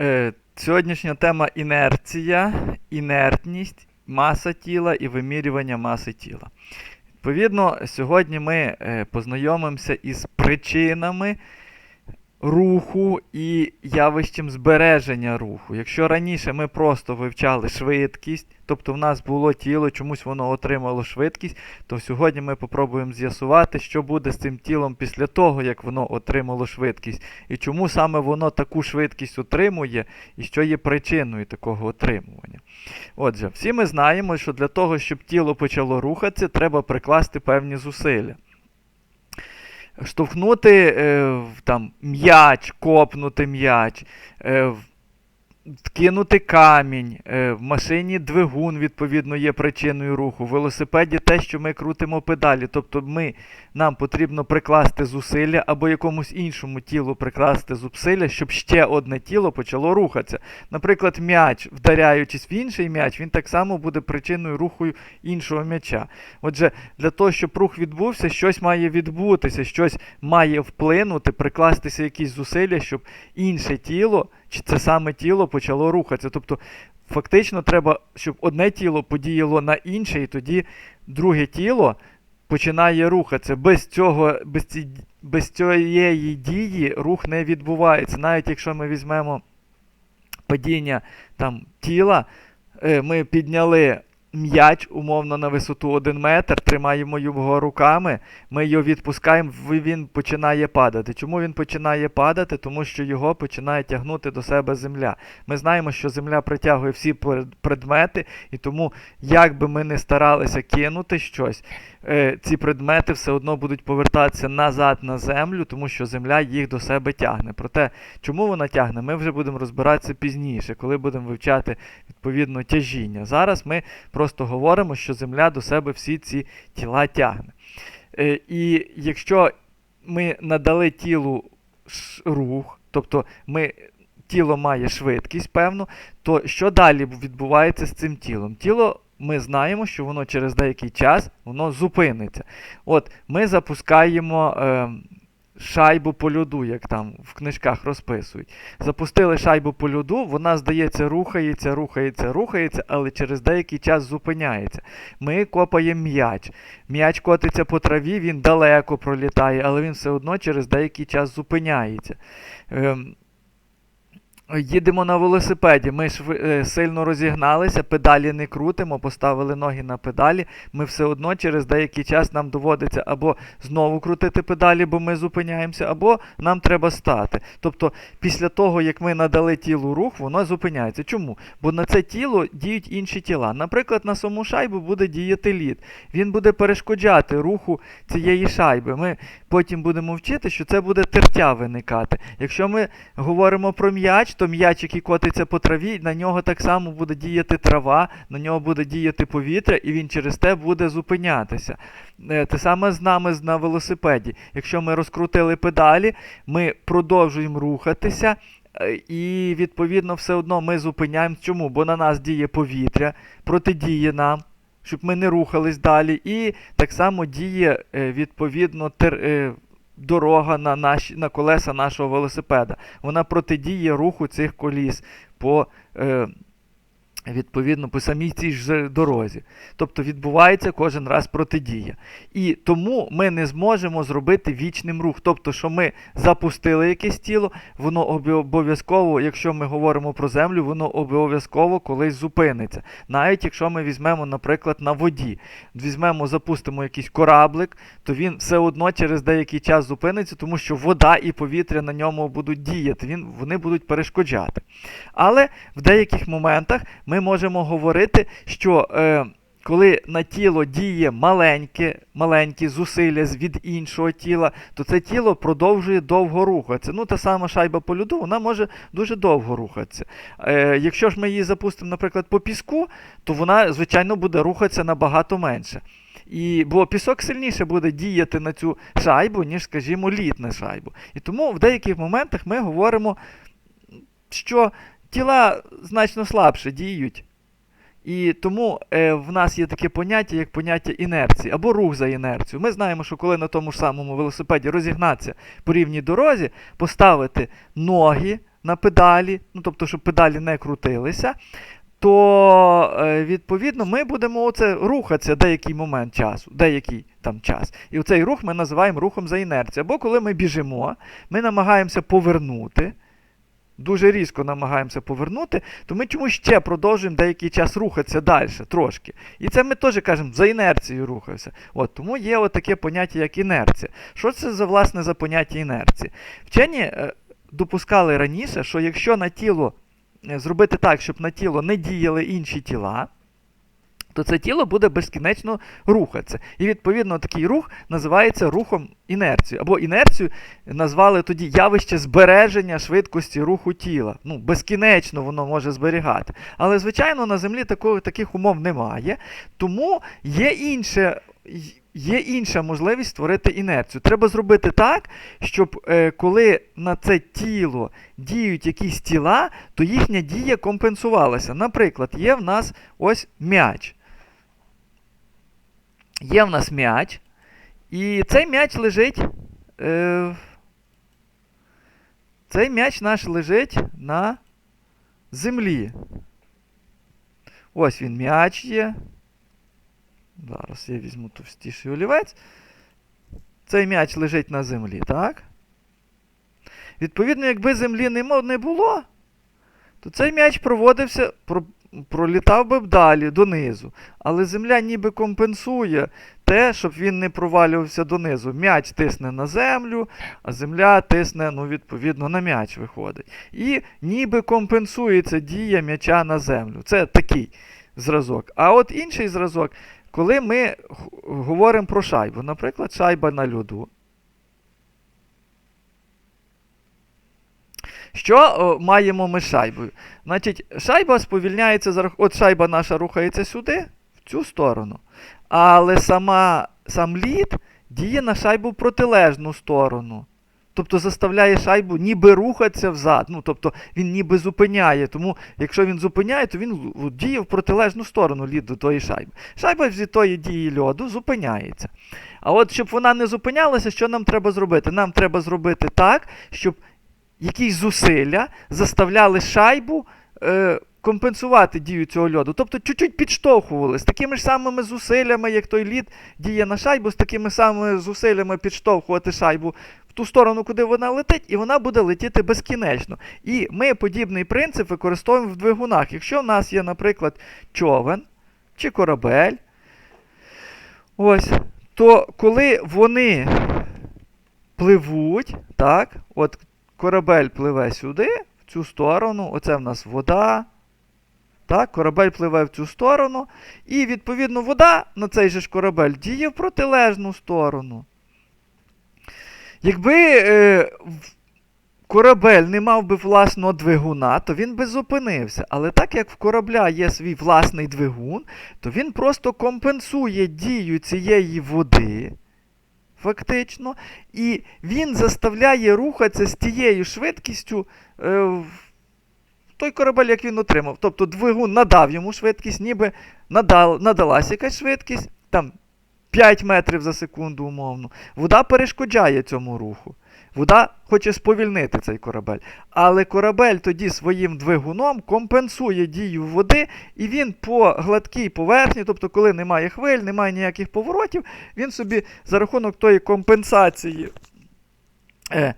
Е, Сьогоднішня тема інерція, інертність, маса тіла і вимірювання маси тіла. Відповідно, сьогодні ми е, познайомимося із причинами руху і явищем збереження руху. Якщо раніше ми просто вивчали швидкість, тобто в нас було тіло, чомусь воно отримало швидкість, то сьогодні ми попробуємо з'ясувати, що буде з цим тілом після того, як воно отримало швидкість, і чому саме воно таку швидкість отримує, і що є причиною такого отримування. Отже, всі ми знаємо, що для того, щоб тіло почало рухатися, треба прикласти певні зусилля. Штовхнути е, там, м'яч, копнути м'яч, е, кинути камінь, е, в машині двигун, відповідно, є причиною руху. В велосипеді те, що ми крутимо педалі. Тобто ми, нам потрібно прикласти зусилля або якомусь іншому тілу прикласти зусилля, щоб ще одне тіло почало рухатися. Наприклад, м'яч, вдаряючись в інший м'яч, він так само буде причиною руху іншого м'яча. Отже, для того, щоб рух відбувся, щось має відбутися, щось має вплинути, прикластися якісь зусилля, щоб інше тіло, це саме тіло почало рухатися. Тобто, фактично, треба, щоб одне тіло подіяло на інше, і тоді друге тіло починає рухатися. Без цього, без, ці, без цієї дії рух не відбувається. Навіть якщо ми візьмемо падіння там, тіла, е, ми підняли м'яч умовно на висоту 1 метр, тримаємо його руками, ми його відпускаємо, він починає падати. Чому він починає падати? Тому що його починає тягнути до себе земля. Ми знаємо, що земля притягує всі предмети, і тому, як би ми не старалися кинути щось, е, ці предмети все одно будуть повертатися назад на землю, тому що земля їх до себе тягне. Проте, чому вона тягне, ми вже будемо розбиратися пізніше, коли будемо вивчати відповідно тяжіння. Зараз ми просто говоримо, що земля до себе всі ці тіла тягне. Е, І якщо ми надали тілу рух, тобто ми. Тіло має швидкість, певно, то що далі відбувається з цим тілом? Тіло, ми знаємо, що воно через деякий час воно зупиниться. От ми запускаємо е, шайбу по льоду, як там в книжках розписують. Запустили шайбу по льоду, вона, здається, рухається, рухається, рухається, але через деякий час зупиняється. Ми копаємо м'яч. М'яч котиться по траві, він далеко пролітає, але він все одно через деякий час зупиняється. Ем, Їдемо на велосипеді, ми шви- е, сильно розігналися, педалі не крутимо, поставили ноги на педалі. Ми все одно через деякий час нам доводиться або знову крутити педалі, бо ми зупиняємося, або нам треба стати. Тобто, після того, як ми надали тілу рух, воно зупиняється. Чому? Бо на це тіло діють інші тіла. Наприклад, на саму шайбу буде діяти лід. Він буде перешкоджати руху цієї шайби. Ми потім будемо вчити, що це буде тертя виникати. Якщо ми говоримо про м'яч, то м'яч, який котиться по траві, на нього так само буде діяти трава, на нього буде діяти повітря, і він через те буде зупинятися. Е, Те саме з нами на велосипеді. Якщо ми розкрутили педалі, ми продовжуємо рухатися. е, І відповідно все одно ми зупиняємо. Чому? Бо на нас діє повітря, протидіє нам, щоб ми не рухались далі. І так само діє е, відповідно тер, дорога на, наші, на колеса нашого велосипеда. Вона протидіє руху цих коліс по. Е, Відповідно, по самій цій ж дорозі. Тобто відбувається кожен раз протидія. І тому ми не зможемо зробити вічним рух. Тобто, що ми запустили якесь тіло, воно обов'язково, якщо ми говоримо про землю, воно обов'язково колись зупиниться. Навіть якщо ми візьмемо, наприклад, на воді, візьмемо, запустимо якийсь кораблик, то він все одно через деякий час зупиниться, тому що вода і повітря на ньому будуть діяти, він, вони будуть перешкоджати. Але в деяких моментах ми можемо говорити, що е, коли на тіло діє маленьке, маленькі зусилля від іншого тіла, то це тіло продовжує довго рухатися. Ну, та сама шайба по льоду, вона може дуже довго рухатися. Е, якщо ж ми її запустимо, наприклад, по піску, то вона, звичайно, буде рухатися набагато менше. І, бо пісок сильніше буде діяти на цю шайбу, ніж, скажімо, лід на шайбу. І тому в деяких моментах ми говоримо, що тіла значно слабше діють. І тому е, в нас є таке поняття, як поняття інерції або рух за інерцію. Ми знаємо, що коли на тому ж самому велосипеді розігнатися по рівній дорозі, поставити ноги на педалі, ну тобто, щоб педалі не крутилися, то е, відповідно ми будемо оце рухатися деякий момент часу, деякий там час. І цей рух ми називаємо рухом за інерцією. Або коли ми біжимо, ми намагаємося повернути. Дуже різко намагаємося повернути, то ми чомусь ще продовжуємо деякий час рухатися далі, трошки. І це ми теж кажемо, за інерцією рухався. От, тому є от таке поняття, як інерція. Що це за власне за поняття інерції? Вчені е, допускали раніше, що якщо на тіло е, зробити так, щоб на тіло не діяли інші тіла, то це тіло буде безкінечно рухатися. І відповідно такий рух називається рухом інерції. Або інерцію назвали тоді явище збереження швидкості руху тіла. Ну, безкінечно воно може зберігати. Але, звичайно, на землі такого, таких умов немає. Тому є інше. Є інша можливість створити інерцію. Треба зробити так, щоб е, коли на це тіло діють якісь тіла, то їхня дія компенсувалася. Наприклад, є в нас ось м'яч. Є в нас м'яч, і цей м'яч лежить. Е, цей м'яч наш лежить на землі. Ось він м'яч є. Зараз я візьму товстіший олівець. Цей м'яч лежить на землі, так? Відповідно, якби землі не було, то цей м'яч проводився, про, пролітав би б далі, донизу. Але земля ніби компенсує те, щоб він не провалювався донизу. М'яч тисне на землю, а земля тисне, ну, відповідно, на м'яч виходить. І ніби компенсується дія м'яча на землю. Це такий зразок. А от інший зразок, коли ми говоримо про шайбу, наприклад, шайба на льоду. Що о, маємо ми шайбою? Значить, шайба сповільняється за рахунок. От шайба наша рухається сюди, в цю сторону. Але сама, сам лід діє на шайбу в протилежну сторону. Тобто заставляє шайбу ніби рухатися взад. Ну, тобто він ніби зупиняє. Тому, якщо він зупиняє, то він діє в протилежну сторону лід до тої шайби. Шайба від тої дії льоду зупиняється. А от щоб вона не зупинялася, що нам треба зробити? Нам треба зробити так, щоб якісь зусилля заставляли шайбу е, компенсувати дію цього льоду. Тобто чуть-чуть підштовхували з такими ж самими зусиллями, як той лід діє на шайбу, з такими самими зусиллями підштовхувати шайбу в ту сторону, куди вона летить, і вона буде летіти безкінечно. І ми подібний принцип використовуємо в двигунах. Якщо в нас є, наприклад, човен чи корабель, ось, то коли вони пливуть, так, от корабель пливе сюди, в цю сторону, оце в нас вода. Так, Корабель пливе в цю сторону. І, відповідно, вода на цей же ж корабель діє в протилежну сторону. Якби е, корабель не мав би власного двигуна, то він би зупинився. Але так як в корабля є свій власний двигун, то він просто компенсує дію цієї води фактично, і він заставляє рухатися з тією швидкістю е, той корабель, як він отримав. Тобто двигун надав йому швидкість, ніби надал, надалась якась швидкість, там 5 метрів за секунду, умовно. Вода перешкоджає цьому руху. Вода хоче сповільнити цей корабель. Але корабель тоді своїм двигуном компенсує дію води, і він по гладкій поверхні, тобто, коли немає хвиль, немає ніяких поворотів, він собі за рахунок тої компенсації е,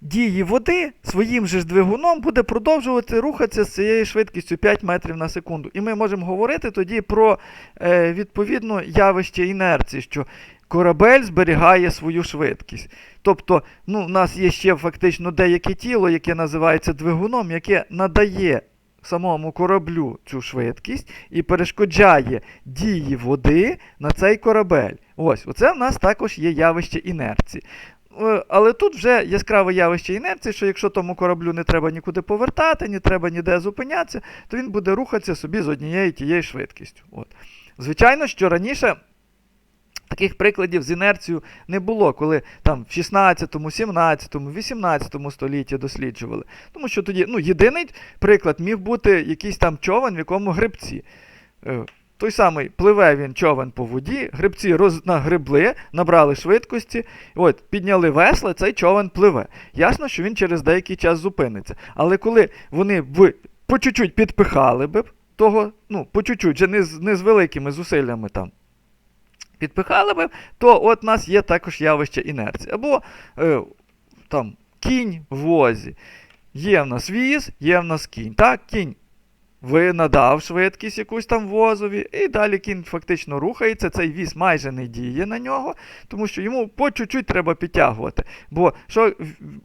дії води своїм же ж двигуном буде продовжувати рухатися з цією швидкістю 5 метрів на секунду. І ми можемо говорити тоді про е, відповідно явище інерції, що корабель зберігає свою швидкість. Тобто, ну, у нас є ще фактично деяке тіло, яке називається двигуном, яке надає самому кораблю цю швидкість і перешкоджає дії води на цей корабель. Ось, оце в нас також є явище інерції. Е, Але тут вже яскраве явище інерції, що якщо тому кораблю не треба нікуди повертати, не треба ніде зупинятися, то він буде рухатися собі з однією тією швидкістю. От. Звичайно, що раніше. Таких прикладів з інерцією не було, коли там в 16, 17, 18 столітті досліджували. Тому що тоді ну, єдиний приклад міг бути якийсь там човен, в якому грибці. Е, той самий пливе він човен по воді, грибці роз... набрали швидкості, от, підняли весла, цей човен пливе. Ясно, що він через деякий час зупиниться. Але коли вони б по чуть-чуть підпихали б того, ну, по чуть-чуть, вже не з, не з великими зусиллями там. Підпихали би, то от у нас є також явище інерції. Або е, там кінь в возі. Є в нас віз, є в нас кінь. Так, кінь ви надав швидкість якусь там возові, і далі кінь фактично рухається. Цей віз майже не діє на нього, тому що йому по чуть-чуть треба підтягувати. Бо що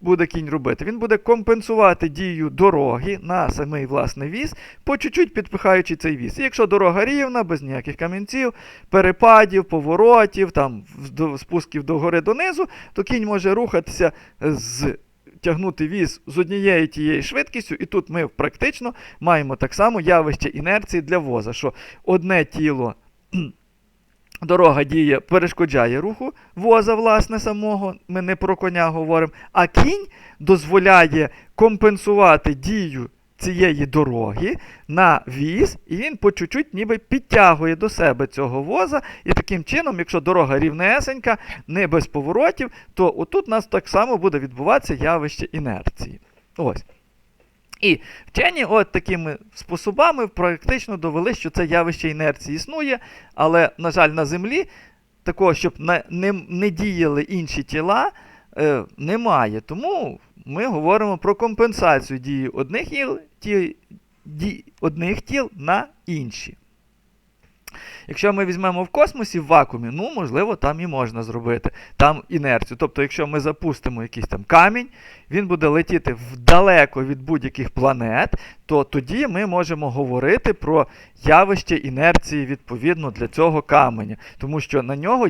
буде кінь робити? Він буде компенсувати дію дороги на самий власний віз, по чуть-чуть підпихаючи цей віз. І якщо дорога рівна, без ніяких камінців, перепадів, поворотів, там спусків догори донизу, то кінь може рухатися з. Тягнути віз з однією тією швидкістю, і тут ми практично маємо так само явище інерції для воза, що одне тіло дорога діє, перешкоджає руху воза, власне, самого, ми не про коня говоримо, а кінь дозволяє компенсувати дію цієї дороги на віз, і він по чуть-чуть ніби підтягує до себе цього воза. І таким чином, якщо дорога рівнесенька, не без поворотів, то отут у нас так само буде відбуватися явище інерції. Ось. І вчені от такими способами практично довели, що це явище інерції існує, але, на жаль, на землі такого, щоб на, не, не діяли інші тіла, е, немає. Тому ми говоримо про компенсацію дії одних тіл, ті, ді, одних тіл на інші. Якщо ми візьмемо в космосі в вакуумі, ну, можливо, там і можна зробити там інерцію. Тобто, якщо ми запустимо якийсь там камінь, він буде летіти вдалеко від будь-яких планет, то тоді ми можемо говорити про явище інерції відповідно для цього каменя. Тому що на нього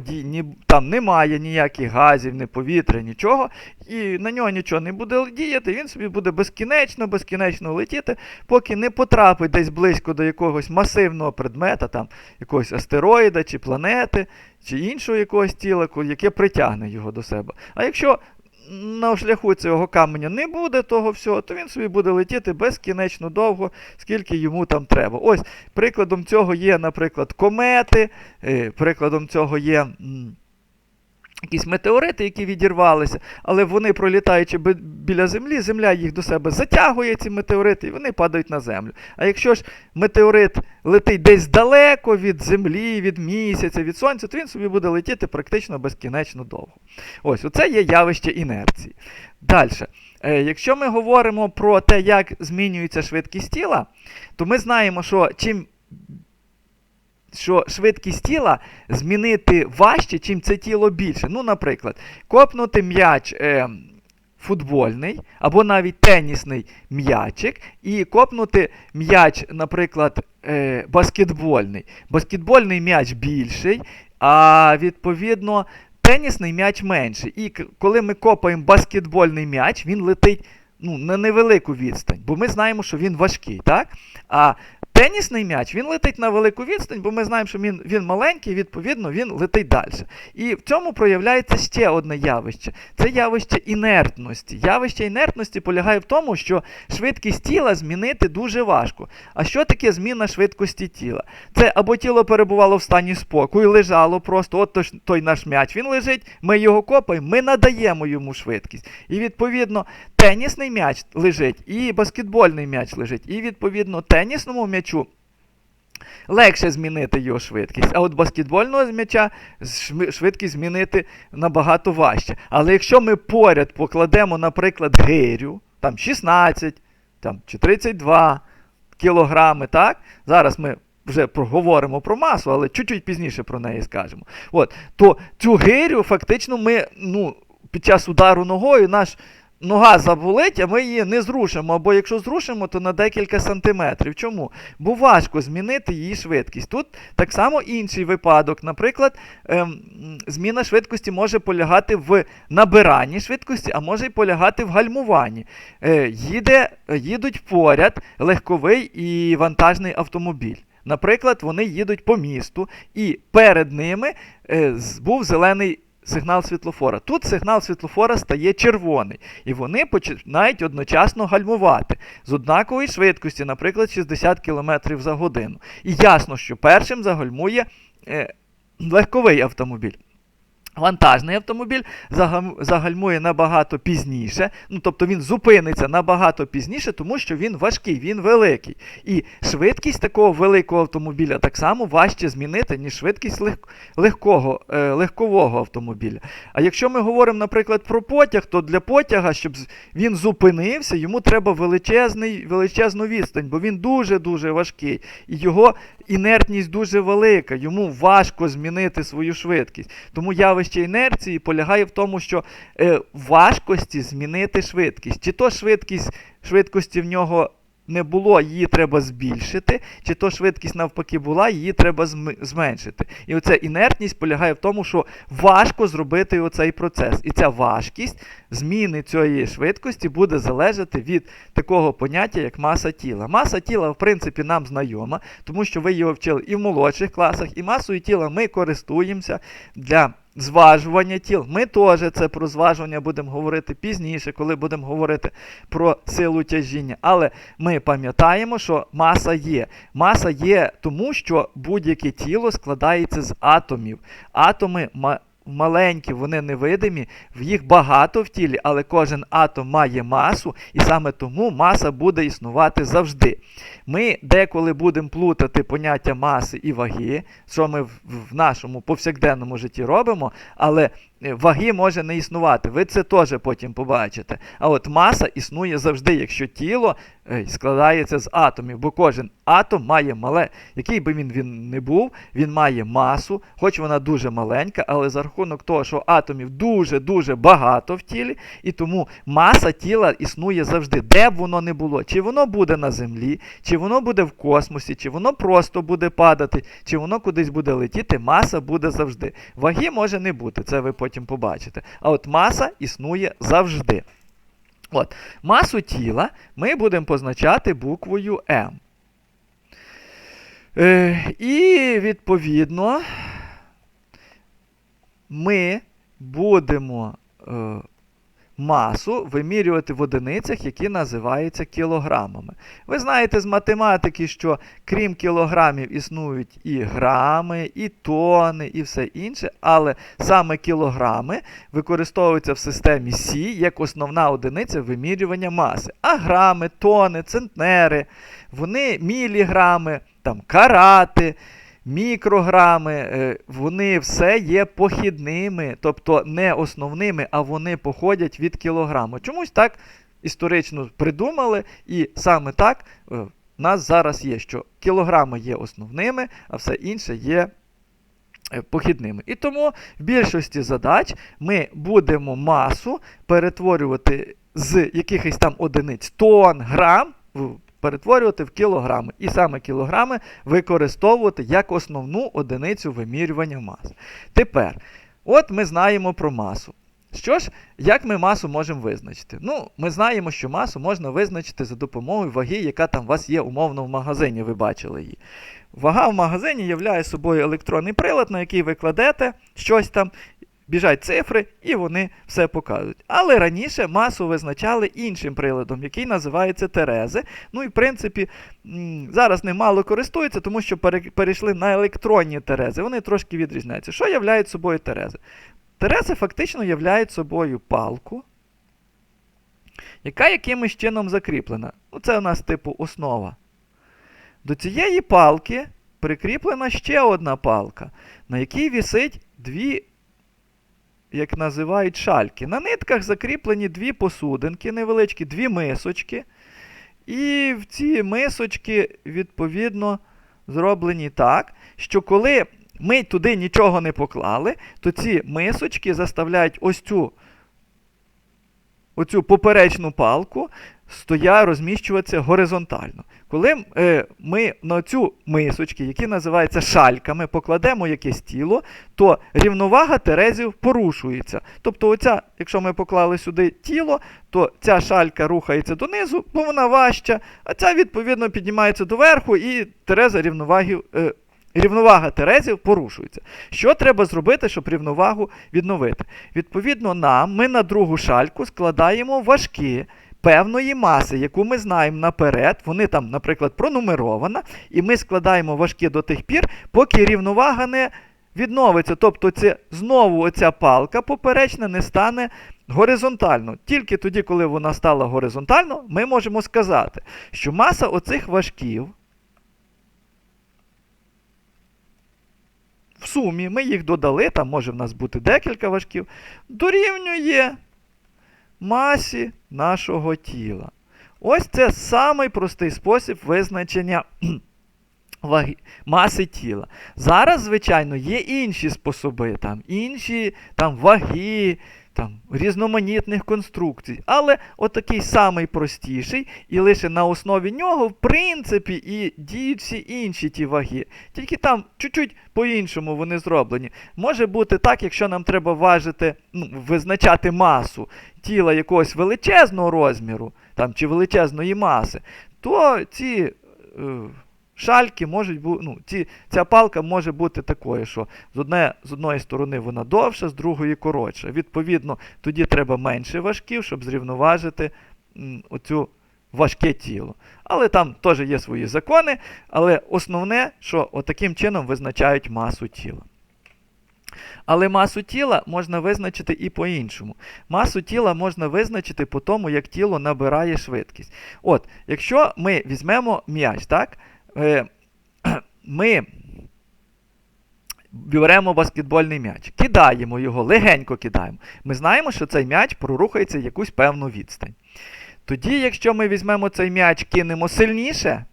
там немає ніяких газів, ні повітря, нічого, і на нього нічого не буде діяти, він собі буде безкінечно, безкінечно летіти, поки не потрапить десь близько до якогось масивного предмета, там якогось астероїда чи планети, чи іншого якогось тіла, яке притягне його до себе. А якщо на шляху цього каменя не буде того всього, то він собі буде летіти безкінечно довго, скільки йому там треба. Ось прикладом цього є, наприклад, комети, е, прикладом цього є. Якісь метеорити, які відірвалися, але вони, пролітаючи біля землі, земля їх до себе затягує, ці метеорити, і вони падають на землю. А якщо ж метеорит летить десь далеко від землі, від місяця, від сонця, то він собі буде летіти практично безкінечно довго. Ось, оце є явище інерції. Далі. Е, якщо ми говоримо про те, як змінюється швидкість тіла, то ми знаємо, що чим що швидкість тіла змінити важче, чим це тіло більше. Ну, наприклад, копнути м'яч е, футбольний або навіть тенісний м'ячик, і копнути м'яч, наприклад, е, баскетбольний. Баскетбольний м'яч більший, а відповідно. Тенісний м'яч менший. І коли ми копаємо баскетбольний м'яч, він летить ну, на невелику відстань, бо ми знаємо, що він важкий, так? А тенісний м'яч він летить на велику відстань, бо ми знаємо, що він, він маленький, відповідно, він летить далі. І в цьому проявляється ще одне явище. Це явище інертності. Явище інертності полягає в тому, що швидкість тіла змінити дуже важко. А що таке зміна швидкості тіла? Це або тіло перебувало в стані спокою, лежало просто, от той, наш м'яч, він лежить, ми його копаємо, ми надаємо йому швидкість. І відповідно тенісний м'яч лежить, і баскетбольний м'яч лежить. І відповідно тенісному м'ячу легше змінити його швидкість. А от баскетбольного м'яча швидкість змінити набагато важче. Але якщо ми поряд покладемо, наприклад, гирю, там 16 там, чи 32 кілограми, так? Зараз ми вже проговоримо про масу, але чуть-чуть пізніше про неї скажемо. От, то цю гирю фактично ми ну, під час удару ногою наш нога заболить, а ми її не зрушимо. Або якщо зрушимо, то на декілька сантиметрів. Чому? Бо важко змінити її швидкість. Тут так само інший випадок. Наприклад, ем, зміна швидкості може полягати в набиранні швидкості, а може й полягати в гальмуванні. Е, їде, їдуть поряд легковий і вантажний автомобіль. Наприклад, вони їдуть по місту, і перед ними е, був зелений сигнал світлофора. Тут сигнал світлофора стає червоний, і вони починають одночасно гальмувати з однакової швидкості, наприклад, 60 км за годину. І ясно, що першим загальмує е, легковий автомобіль. Вантажний автомобіль загальмує набагато пізніше, ну тобто він зупиниться набагато пізніше, тому що він важкий, він великий. І швидкість такого великого автомобіля так само важче змінити, ніж швидкість лег- легкого, е, легкового автомобіля. А якщо ми говоримо, наприклад, про потяг, то для потяга, щоб він зупинився, йому треба величезний, величезну відстань, бо він дуже-дуже важкий. І його інертність дуже велика, йому важко змінити свою швидкість. Тому явище інерції полягає в тому, що е, важкості змінити швидкість. Чи то швидкість швидкості в нього не було, її треба збільшити, чи то швидкість навпаки була, її треба зменшити. І оця інертність полягає в тому, що важко зробити оцей процес. І ця важкість зміни цієї швидкості буде залежати від такого поняття, як маса тіла. Маса тіла, в принципі, нам знайома, тому що ви його вчили і в молодших класах, і масою тіла ми користуємося для зважування тіл. Ми теж це про зважування будемо говорити пізніше, коли будемо говорити про силу тяжіння. Але ми пам'ятаємо, що маса є. Маса є тому, що будь-яке тіло складається з атомів. Атоми маленькі, вони невидимі, в їх багато в тілі, але кожен атом має масу, і саме тому маса буде існувати завжди. Ми деколи будемо плутати поняття маси і ваги, що ми в, нашому повсякденному житті робимо, але ваги може не існувати. Ви це теж потім побачите. А от маса існує завжди, якщо тіло е, складається з атомів, бо кожен атом має мале, який би він, він не був, він має масу, хоч вона дуже маленька, але за рахунок того, що атомів дуже-дуже багато в тілі, і тому маса тіла існує завжди, де б воно не було. Чи воно буде на землі, чи воно буде в космосі, чи воно просто буде падати, чи воно кудись буде летіти, маса буде завжди. Ваги може не бути, це ви потім побачите. А от маса існує завжди. От, масу тіла ми будемо позначати буквою М. Е, і відповідно ми будемо е, масу вимірювати в одиницях, які називаються кілограмами. Ви знаєте з математики, що крім кілограмів існують і грами, і тони, і все інше, але саме кілограми використовуються в системі Сі як основна одиниця вимірювання маси. А грами, тони, центнери, вони міліграми, там карати. Мікрограми, е, вони все є похідними, тобто не основними, а вони походять від кілограму. Чомусь так історично придумали, і саме так е, в нас зараз є, що кілограми є основними, а все інше є е, похідними. І тому в більшості задач ми будемо масу перетворювати з якихось там одиниць тонн, грам. в- Перетворювати в кілограми. І саме кілограми використовувати як основну одиницю вимірювання маси. Тепер, от ми знаємо про масу. Що ж, як ми масу можемо визначити? Ну, ми знаємо, що масу можна визначити за допомогою ваги, яка там у вас є умовно в магазині, ви бачили її. Вага в магазині являє собою електронний прилад, на який ви кладете щось там, біжать цифри, і вони все показують. Але раніше масу визначали іншим приладом, який називається Терези. Ну і в принципі, зараз ним мало користуються, тому що перейшли на електронні Терези. Вони трошки відрізняються. Що являють собою Терези? Терези фактично являють собою палку, яка якимось чином закріплена. Ну, це у нас типу основа. До цієї палки прикріплена ще одна палка, на якій вісить дві, як називають, шальки. На нитках закріплені дві посудинки невеличкі, дві мисочки. І в ці мисочки, відповідно, зроблені так, що коли ми туди нічого не поклали, то ці мисочки заставляють ось цю, оцю поперечну палку стоя розміщуватися горизонтально. Коли е, ми на цю мисочки, які називаються шальками, покладемо якесь тіло, то рівновага терезів порушується. Тобто, оця, якщо ми поклали сюди тіло, то ця шалька рухається донизу, бо вона важча, а ця, відповідно, піднімається доверху, і тереза рівноваги е, рівновага терезів порушується. Що треба зробити, щоб рівновагу відновити? Відповідно, нам ми на другу шальку складаємо важкі певної маси, яку ми знаємо наперед. Вони там, наприклад, пронумерована, і ми складаємо важкі до тих пір, поки рівновага не відновиться. Тобто це знову оця палка поперечна не стане горизонтально. Тільки тоді, коли вона стала горизонтально, ми можемо сказати, що маса оцих важків. В сумі ми їх додали, там може в нас бути декілька важків, дорівнює масі нашого тіла. Ось це самий простий спосіб визначення ваги, маси тіла. Зараз, звичайно, є інші способи, там, інші там, ваги, там, різноманітних конструкцій. Але отакий самий простіший, і лише на основі нього, в принципі, і діють всі інші ті ваги. Тільки там чуть-чуть по-іншому вони зроблені. Може бути так, якщо нам треба важити, ну, визначати масу тіла якогось величезного розміру там, чи величезної маси, то ці. Е, Шальки можуть бути, ну, ці, ця палка може бути такою, що з, одне, з одної сторони вона довша, з другої коротша. Відповідно, тоді треба менше важків, щоб зрівноважити м, оцю важке тіло. Але там теж є свої закони. Але основне, що отаким чином визначають масу тіла. Але масу тіла можна визначити і по-іншому. Масу тіла можна визначити по тому, як тіло набирає швидкість. От, якщо ми візьмемо м'яч, так? Е, ми беремо баскетбольний м'яч, кидаємо його, легенько кидаємо. Ми знаємо, що цей м'яч прорухається якусь певну відстань. Тоді, якщо ми візьмемо цей м'яч, кинемо сильніше,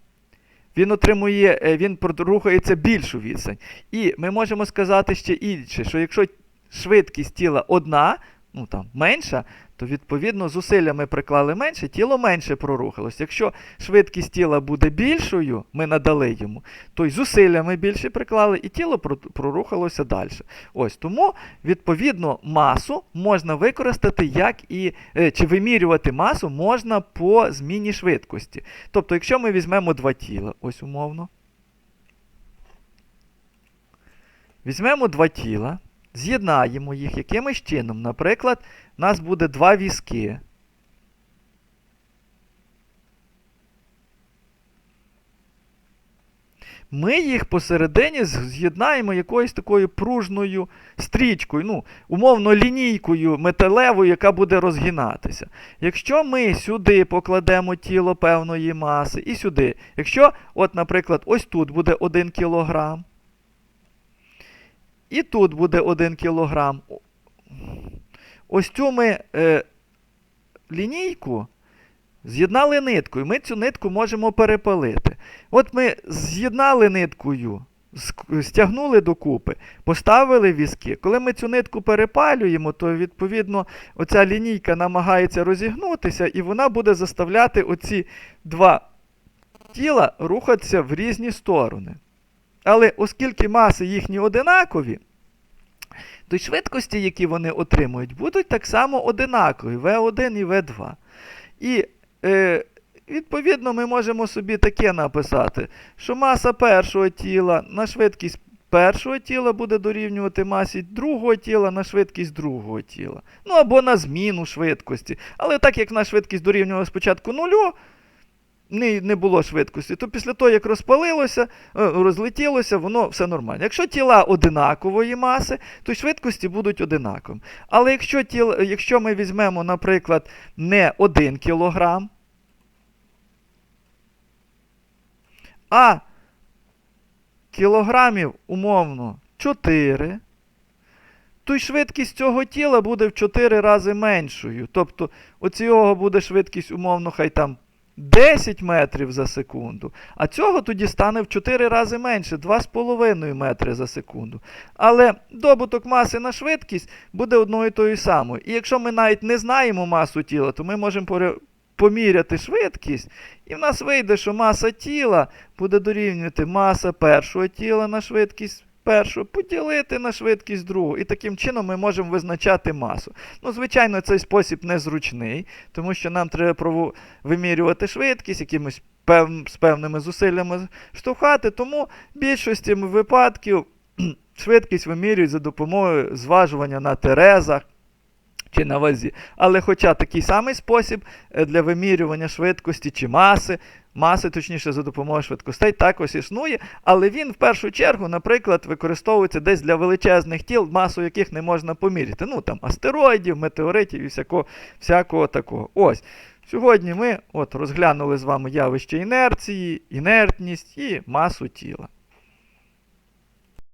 він отримує, е, він рухається більшу відстань. І ми можемо сказати ще інше, що якщо швидкість тіла одна, ну там менша, то відповідно зусилля ми приклали менше, тіло менше прорухалось. Якщо швидкість тіла буде більшою, ми надали йому, то й зусилля ми більше приклали, і тіло прорухалося далі. Ось тому, відповідно, масу можна використати як і е, чи вимірювати масу можна по зміні швидкості. Тобто, якщо ми візьмемо два тіла, ось умовно. Візьмемо два тіла з'єднаємо їх якимось чином. Наприклад, у нас буде два візки. Ми їх посередині з'єднаємо якоюсь такою пружною стрічкою, ну, умовно лінійкою металевою, яка буде розгинатися. Якщо ми сюди покладемо тіло певної маси і сюди, якщо, от, наприклад, ось тут буде 1 кілограм, і тут буде 1 кілограм. Ось цю ми е, лінійку з'єднали ниткою. Ми цю нитку можемо перепалити. От ми з'єднали ниткою, стягнули докупи, поставили візки. Коли ми цю нитку перепалюємо, то відповідно оця лінійка намагається розігнутися, і вона буде заставляти оці два тіла рухатися в різні сторони. Але оскільки маси їхні одинакові, то й швидкості, які вони отримують, будуть так само одинакові V1 і V2. І е, відповідно ми можемо собі таке написати, що маса першого тіла на швидкість першого тіла буде дорівнювати масі другого тіла на швидкість другого тіла. Ну або на зміну швидкості. Але так як на швидкість дорівнювала спочатку нулю, не не було швидкості, то після того, як розпалилося, е, розлетілося, воно все нормально. Якщо тіла одинакової маси, то швидкості будуть одинакові. Але якщо тіл, якщо ми візьмемо, наприклад, не 1 кг, а кілограмів, умовно, 4, то й швидкість цього тіла буде в 4 рази меншою. Тобто, оцього буде швидкість, умовно, хай там. 10 метрів за секунду. А цього тоді стане в 4 рази менше 2,5 метри за секунду. Але добуток маси на швидкість буде одною тою самою. І якщо ми навіть не знаємо масу тіла, то ми можемо поміряти швидкість, і в нас вийде, що маса тіла буде дорівнювати маса першого тіла на швидкість першу поділити на швидкість другу. І таким чином ми можемо визначати масу. Ну, звичайно, цей спосіб незручний, тому що нам треба вимірювати швидкість якимось пев- з певними зусиллями штовхати, тому в більшості випадків швидкість вимірюють за допомогою зважування на терезах чи на вазі. Але хоча такий самий спосіб е, для вимірювання швидкості чи маси, маси, точніше, за допомогою швидкостей, також існує, але він в першу чергу, наприклад, використовується десь для величезних тіл, масу яких не можна поміряти. Ну там астероїдів, метеоритів і всякого, всякого такого. Ось. Сьогодні ми от розглянули з вами явище інерції, інертність і масу тіла.